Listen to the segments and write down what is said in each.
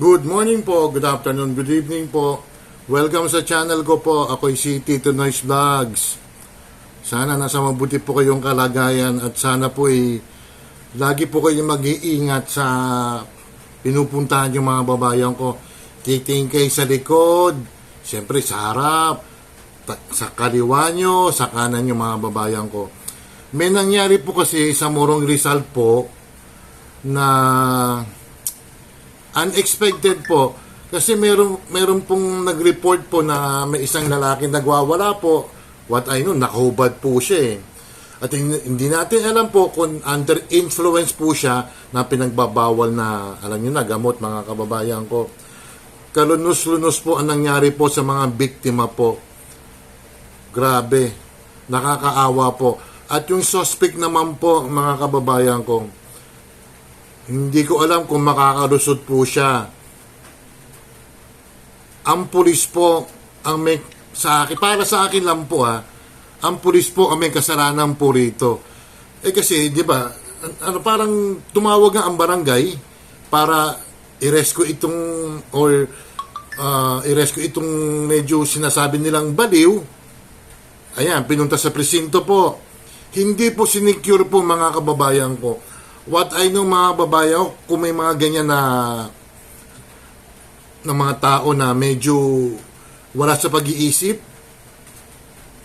Good morning po, good afternoon, good evening po. Welcome sa channel ko po. Ako'y si Tito Noise Vlogs. Sana nasa mabuti po kayong kalagayan at sana po ay lagi po kayong mag-iingat sa pinupuntahan yung mga babayan ko. Titingin kayo sa likod, siyempre sa harap, sa kaliwa nyo, sa kanan yung mga babayan ko. May nangyari po kasi sa Morong Rizal po na unexpected po. Kasi meron meron pong nag-report po na may isang lalaki nagwawala po. What I know nakahubad po siya eh. At hindi, natin alam po kung under influence po siya na pinagbabawal na alam niyo na gamot mga kababayan ko. Kalunos-lunos po ang nangyari po sa mga biktima po. Grabe. Nakakaawa po. At yung suspect naman po mga kababayan ko hindi ko alam kung makakalusot po siya. Ang pulis po, ang may, sa akin, para sa akin lang po ha, ang pulis po ang may kasalanan po rito. Eh kasi, di ba, an- ano, parang tumawag nga ang barangay para i-rescue itong, or uh, i-rescue itong medyo sinasabi nilang baliw. Ayan, pinunta sa presinto po. Hindi po sinecure po mga kababayan ko. What I know mga babayan ko, kung may mga ganyan na ng mga tao na medyo wala sa pag-iisip,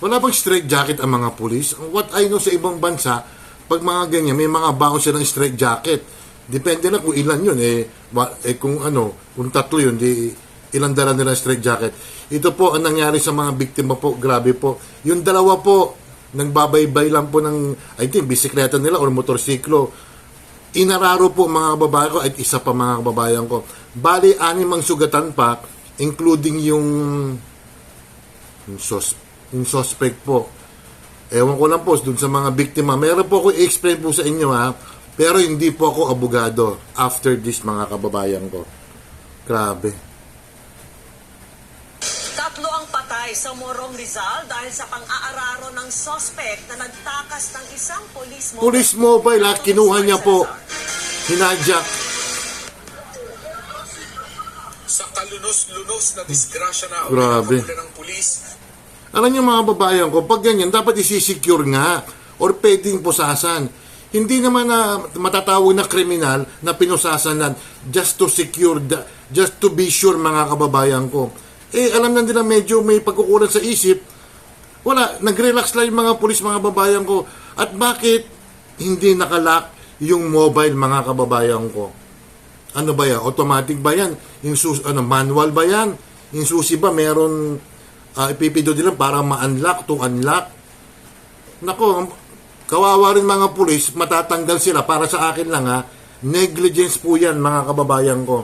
wala bang straight jacket ang mga pulis? What I know sa ibang bansa, pag mga ganyan, may mga baon silang straight jacket. Depende na kung ilan yun. Eh, eh kung ano, kung tatlo yun, di ilang dala nila straight jacket. Ito po ang nangyari sa mga biktima po. Grabe po. Yung dalawa po, nagbabaybay lang po ng, I think, bisikleta nila or motorsiklo. Inararo po mga babae ko at isa pa mga kababayan ko. Bali, anim ang sugatan pa, including yung, yung, sus, yung suspect po. Ewan ko lang po dun sa mga biktima. Meron po ako i-explain po sa inyo ha. Pero hindi po ako abogado after this mga kababayan ko. Grabe. Tatlo ang patay sa Morong Rizal dahil sa pang-aararo ng suspect na nagtakas ng isang police mobile. Police mobile at kinuha niya po. Hinajak. sa kalunos-lunos na disgrasya na Grabe. ng pulis. Alam niyo mga babayan ko, pag ganyan, dapat isi-secure nga or pwedeng pusasan. Hindi naman na matatawag na kriminal na pinusasan lang just to secure, the, just to be sure mga kababayan ko. Eh, alam na nila medyo may pagkukulang sa isip. Wala, nag-relax lang yung mga pulis mga babayan ko. At bakit hindi nakalock yung mobile mga kababayan ko? Ano ba yan? Automatic ba yan? Yung sus ano, manual ba yan? Yung susi ba meron uh, ipipindot nila para ma-unlock to unlock? Nako, ang- kawawa rin mga pulis, matatanggal sila para sa akin lang ha. Negligence po yan mga kababayan ko.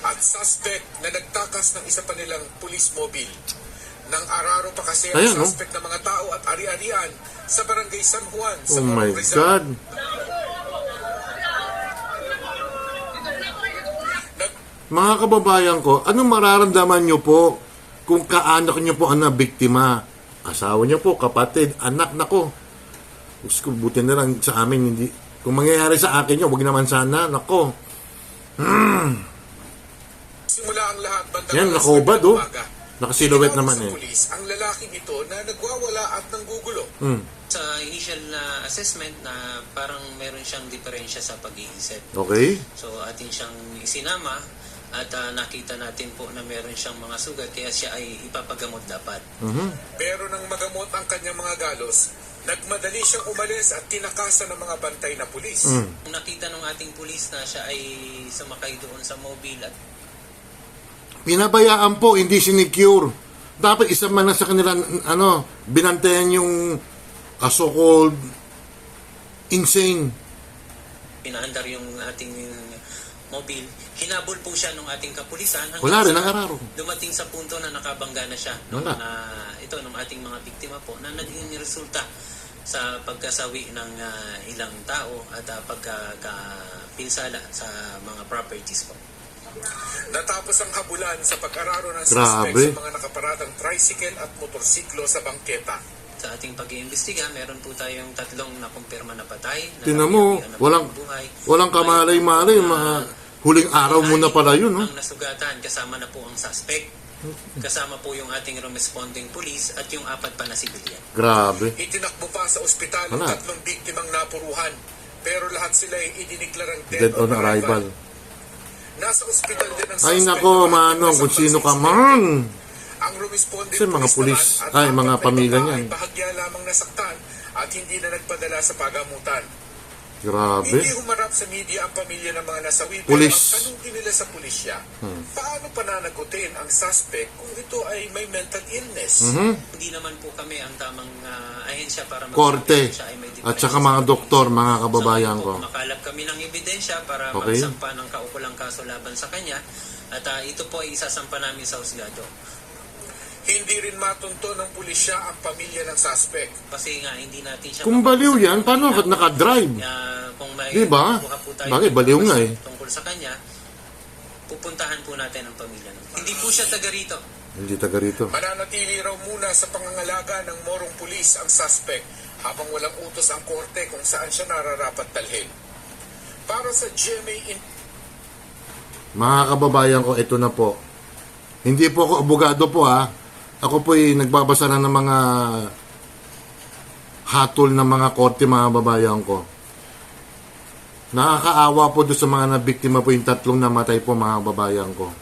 At suspect na nagtakas ng isa pa nilang police mobile. Nang araro pa kasi Ayan, ang no? suspect ng mga tao at ari-arian sa barangay San Juan sa Oh my Rizal. God. Mga kababayan ko, anong mararamdaman nyo po kung kaanak nyo po ang nabiktima? Asawa nyo po, kapatid, anak na ko. Gusto buti na lang sa amin, hindi. Kung mangyayari sa akin yun, wag naman sana, nako. Simula ang lahat bandang Yan, alas nakahubad, 9 ng oh. Tinawag naman eh. pulis ang lalaking ito na nagwawala at nanggugulo. Hmm. sa initial na assessment na parang meron siyang diferensya sa pag-iisip. Okay? So atin siyang isinama at ah, nakita natin po na meron siyang mga sugat kaya siya ay ipapagamot dapat. Mhm. Pero nang magamot ang kanyang mga galos, nagmadali siyang umalis at tinakasan ng mga bantay na pulis. Mm. Nakita ng ating pulis na siya ay sumakay doon sa mobile at Pinabayaan po, hindi sinecure. Dapat isa man lang sa kanila, ano, binantayan yung uh, so-called insane. pinaandar yung ating mobile, hinabol po siya ng ating kapulisan hanggang Wala rin, sa nakararo. dumating sa punto na nakabangga na siya nung, Wala. na ito ng ating mga biktima po na naging resulta sa pagkasawi ng ah, ilang tao at uh, pagkapinsala sa mga properties po. Natapos ang habulan sa pag-araro ng Grabe. suspect sa mga nakaparadang tricycle at motorsiklo sa bangketa. Sa ating pag-iimbestiga, meron po tayong tatlong nakumpirma na patay. na Tinan mo, ng walang, buhay. walang kamalay-malay, mga ah, Huling araw muna pala yun, no? Ang nasugatan, kasama na po ang suspect. Kasama po yung ating responding police at yung apat pa na civilian. Grabe. Itinakbo pa sa ospital ang Wala. tatlong biktimang napuruhan. Pero lahat sila ay idineklarang dead, Dead on arrival. Nasa ospital din ang Ay suspect nako, na manong, kung sino ka man. Ang responding Kasi mga pulis, naman at ay, apat mga na pamilya iba niyan. ay bahagya lamang nasaktan at hindi na nagpadala sa pagamutan. Grabe. Hindi humarap sa media ang pamilya ng mga nasawi. Pulis. Pero ang tanong nila sa pulisya, paano pananagutin ang suspect kung ito ay may mental illness? Hindi naman po kami ang tamang ah, ahensya para magsabi Korte. siya ay may At saka mga doktor, mga kababayan ko. Makalap kami ng ebidensya para Okay. magsampa ng kaukulang kaso laban sa kanya. At ah, ito po ay isasampa namin sa husgado. Hindi rin matunto ng pulisya ang pamilya ng suspect. Kasi nga, hindi natin siya... Kung baliw yan, paano ka nakadrive? Ah, kung may Di ba? kuha po tayo Bakit? Baliw nga eh. Tungkol sa kanya, pupuntahan po natin ang pamilya. ng- Hindi po siya taga rito. Hindi taga rito. Mananatili raw muna sa pangangalaga ng morong pulis ang suspect habang walang utos ang korte kung saan siya nararapat dalhin. Para sa GMA in Mga kababayan ko, ito na po. Hindi po ako abogado po ha. Ako po ay nagbabasa na ng mga hatol ng mga korte mga babayan ko. Nakakaawa po doon sa mga nabiktima po yung tatlong namatay po mga babayan ko.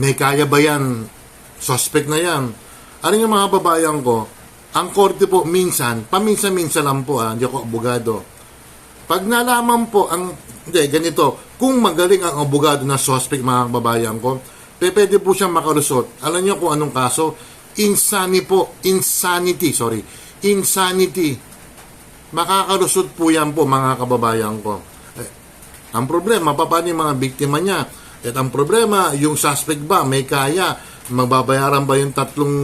May kaya ba yan? Suspect na yan. Ano yung mga babayan ko? Ang korte po minsan, paminsan-minsan lang po ha, hindi ako abogado. Pag nalaman po ang hindi ganito, kung magaling ang abogado na suspect mga kababayan ko, pwede po siyang makalusot. Alam niyo kung anong kaso? Insanity po, insanity, sorry. Insanity. Makakalusot po yan po mga kababayan ko. Eh, ang problema, paano yung mga biktima niya? At ang problema, yung suspect ba, may kaya, magbabayaran ba yung tatlong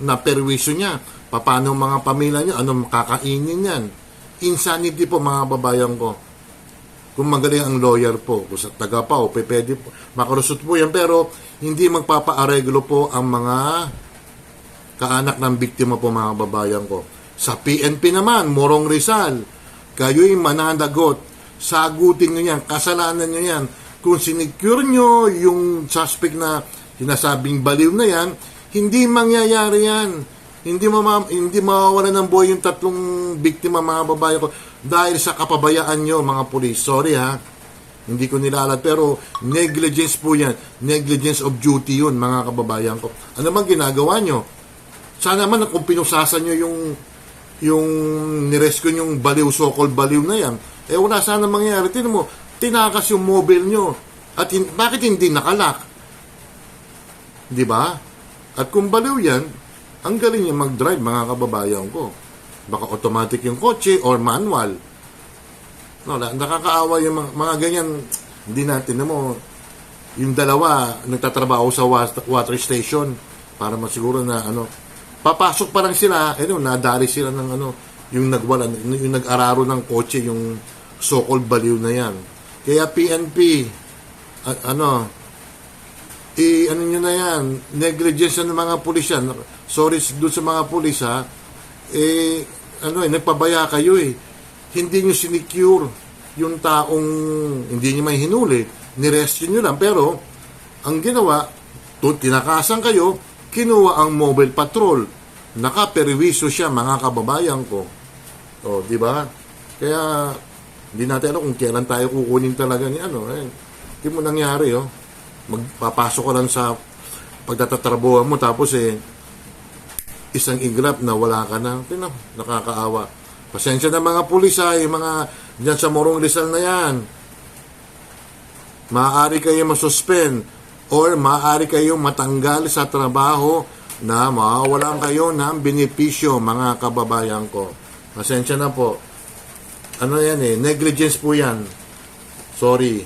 na perwisyo niya? Paano mga pamilya niya? Ano makakainin yan? Insanity po mga babayan ko. Kung magaling ang lawyer po, kung sa taga pa, o pwede po, makalusot po yan. Pero hindi magpapaareglo po ang mga kaanak ng biktima po mga babayan ko. Sa PNP naman, Morong Rizal, kayo'y mananagot. Sagutin nyo yan, kasalanan nyo yan. Kung sinecure nyo yung suspect na sinasabing baliw na yan, hindi mangyayari yan. Hindi mama, hindi mawawala ng buhay yung tatlong biktima mga babae ko dahil sa kapabayaan nyo mga pulis. Sorry ha. Hindi ko nilalat pero negligence po yan. Negligence of duty yun mga kababayan ko. Ano bang ginagawa nyo? Sana man kung pinusasan nyo yung yung nirescue yung baliw, so-called baliw na yan, eh wala sana mangyayari. Tinan mo, tinakas yung mobile nyo. At hin- bakit hindi nakalak? Di ba? At kung baliw yan, ang galing niya mag-drive, mga kababayan ko. Baka automatic yung kotse or manual. No, na- nakakaawa yung mga, mga ganyan. Hindi natin, mo, yung dalawa nagtatrabaho sa wa- water station para masiguro na ano, papasok pa lang sila, eh no, nadali sila ng ano, yung nagwala, yung nag-araro ng kotse, yung so-called baliw na yan. Kaya PNP, a- ano, i ano nyo na yan, negligence ng mga pulis yan. Sorry doon sa mga pulis ha. Eh, ano eh, nagpabaya kayo eh. Hindi nyo sinicure yung taong hindi nyo may hinuli. Nirescue nyo lang. Pero, ang ginawa, to, tinakasan kayo, kinuha ang mobile patrol. Nakaperwiso siya, mga kababayan ko. O, di ba? Kaya, hindi natin alam kung kailan tayo kukunin talaga ni ano. Eh, hindi mo nangyari, oh magpapasok ka lang sa pagtatatrabuhan mo tapos eh isang igrap na wala ka na. Tino, nakakaawa. Pasensya na mga pulis ha, yung mga dyan sa Morong Rizal na yan. Maaari kayo masuspend or maaari kayo matanggal sa trabaho na mawawalan kayo ng benepisyo mga kababayan ko. Pasensya na po. Ano yan eh, negligence po yan. Sorry.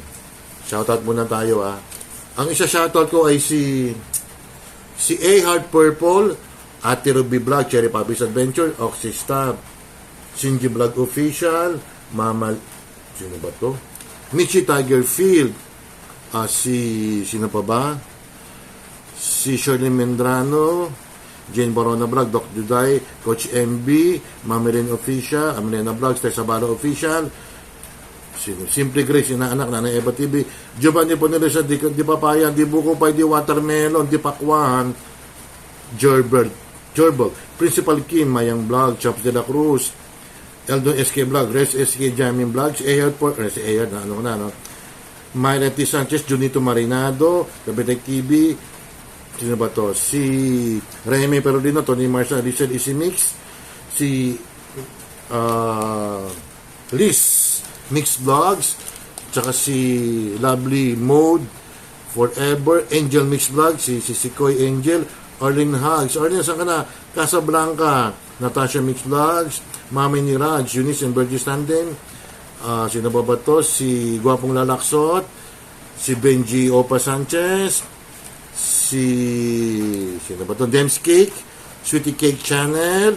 Shoutout muna tayo ah. Ang isa shoutout ko ay si si A Heart Purple, Ate Ruby Vlog, Cherry Puppies Adventure, Oxy Stab, Shinji Vlog Official, Mama, sino ba to? Michi Tiger Field, ah, si, sino pa ba? Si Shirley Mendrano, Jane Barona Vlog, Doc Juday, Coach MB, Mamirin Official, Amelena Vlogs, Tessa Balo Official, Sino? Simple Grace, inaanak na ng Eva TV. Giovanni Ponelesa, di, di papayan, di buko pa, di watermelon, di pakwan. Gerbert, Gerbert, Principal Kim, Mayang Vlog, Chops de la Cruz, Eldon SK Vlog, Res SK Jamming Vlogs, Ayard po, Res Ayard, na ano na, no? Myra T. Sanchez, Junito Marinado, Kabitay TV, sino ba to? Si Remy Perolino, Tony Marsan, Richard Isimix, si uh, Liz Mix Vlogs, tsaka si Lovely Mode, Forever, Angel Mix Vlogs, si, si Sikoy Angel, Arlene Hugs, Arlene, saan ka na? Casablanca, Natasha Mix Vlogs, Mami ni Raj, Eunice and Burgess Tandem, Ah, sino ba? Si Gwapong Lalaksot, si Benji Opa Sanchez, si sino ba to? Sweetie Cake Channel,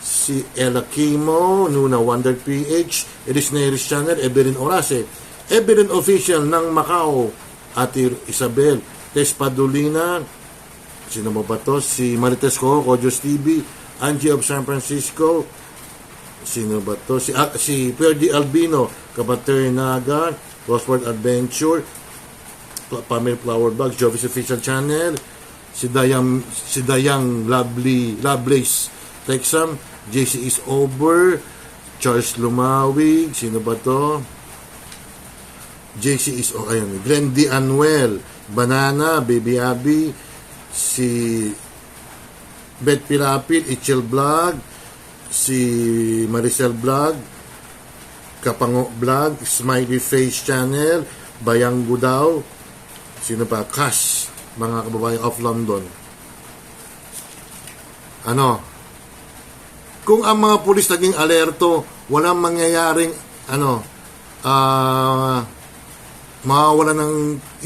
si Ella Kimo, Nuna Wonder PH, Eris Neris Channel, Evelyn Orase, Evelyn Official ng Macau, Ate Isabel, Tess Padulina, sino ba ba to? Si Marites Ko, Kojos TV, Angie of San Francisco, sino ba to? Si, ah, si Pierre Albino, Kabater Naga, Crossword Adventure, Pamela Flower Bugs, Jovis Official Channel, si Dayang, si Dayang Lovely, Lovelace Texam, JC is over, Charles Lumawig, sino ba to? JC is, oh, ayun, Glenn D. Anuel, Banana, Baby Abby, si Bet Pirapit, Ichel Vlog, si Maricel Vlog, Kapango Vlog, Smiley Face Channel, Bayang Gudaw, sino pa? Cash, mga kababayan of London. Ano? Kung ang mga pulis naging alerto, walang mangyayaring, ano, ah, mawawala ng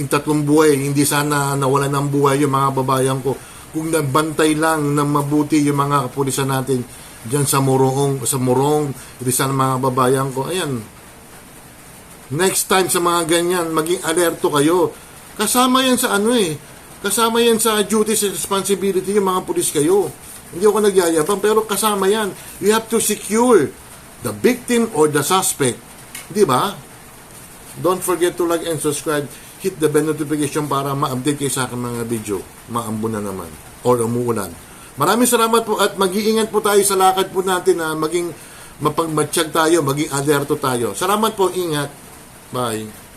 yung tatlong buhay, hindi sana nawala ng buhay yung mga babayan ko. Kung nagbantay lang ng mabuti yung mga kapulisan natin diyan sa Morong, sa Morong, sana mga babayan ko. Ayan. Next time sa mga ganyan, maging alerto kayo. Kasama yan sa ano eh. Kasama yan sa duties and responsibility yung mga pulis kayo. Hindi ako nagyayabang, pero kasama yan. You have to secure the victim or the suspect. Di ba? Don't forget to like and subscribe. Hit the bell notification para ma-update kayo sa aking mga video. Maambo na naman. Or umuulan. Maraming salamat po at mag-iingat po tayo sa lakad po natin na maging mapagmatsyag tayo, maging alerto tayo. Salamat po, ingat. Bye.